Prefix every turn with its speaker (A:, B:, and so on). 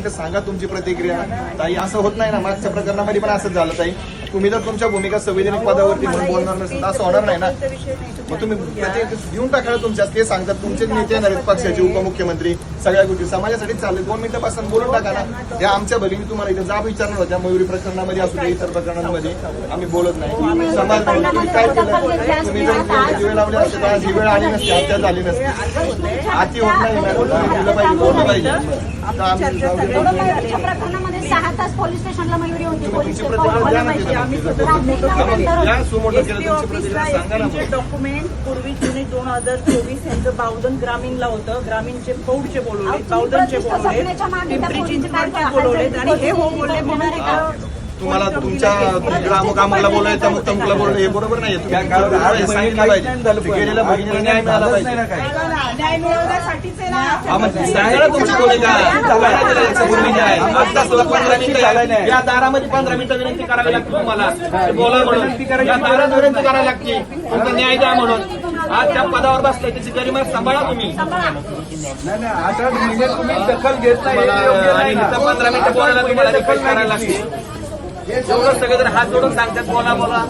A: मिनिटं सांगा तुमची प्रतिक्रिया. ताई असं होत नाही ना. मागच्या प्रकरणामध्ये पण असंच झालं ताई. तुम्ही जर तुमच्या भूमिका संविधानिक पदावरती म्हणून बोलणार नसेल असं होणार नाही ना? मग तुम्ही प्रत्येक घेऊन टाका ना तुमच्या ते सांगतात. तुमचे नेते येणार आहेत पक्षाचे उपमुख्यमंत्री सगळ्या गोष्टी. समाजासाठी चालले. दोन मिनिटं पासून बोलून टाका ना. त्या आमच्या भगिनी तुम्हाला इथे जाब विचारणार होत्या मयुरी प्रकरणामध्ये असू दे इतर प्रकरणांमध्ये. आम्ही बोलत नाही. समाज नाही. तुम्ही काय केलं? तुम्ही जर दिवे लावले असते तर ही वेळ आली नसती हत्या झाली नसती. आती होत नाही दिलं पाहिजे बोललं पाहिजे. आम्ही
B: सहा तास पोलीस स्टेशनला मयुरी होती. पोलीस
C: डॉक्युमेंट पूर्वी जुने दोन हजार चोवीस यांचं बावधन ग्रामीणला होतं. ग्रामीणचे पौडचे बोलवले बावधनचे बोलवले पिंपरी चिंचवडचे
B: काय
C: बोलवलेत आणि हे हो? बोलले म्हणून
A: तुम्हाला तुमच्या तुमच्या अमुक अमुकला बोलायचं अमुक तमुकला बोलणं हे बरोबर नाही सांगितलं पाहिजे. गेलेल्या न्याय मिळाला पाहिजे.
D: नाही ना काही.
C: न्याय मिळवण्यासाठीच आहे
A: सांगा ना तुमची भूमिका भूमिका पंधरा मिनिटं आहे. या दारामध्ये पंधरा मिनिटं विनंती करावी लागते तुम्हाला. ते बोला म्हणून. या दारात विनंती करावी लागते. तुमचा न्याय द्या म्हणून. आज त्या पदावर बसलाय त्याची गरिमा सांभाळा तुम्ही.
D: नाही नाही आता निर्णय तुम्ही दखल घेत नाही योग्य
A: आणि
D: नाही ना.
A: इथं पंधरा मिनिटं बोलायला तुम्हाला दखल करायला लागते. एवढं सगळे हात जोडून सांगतात बोला बोला.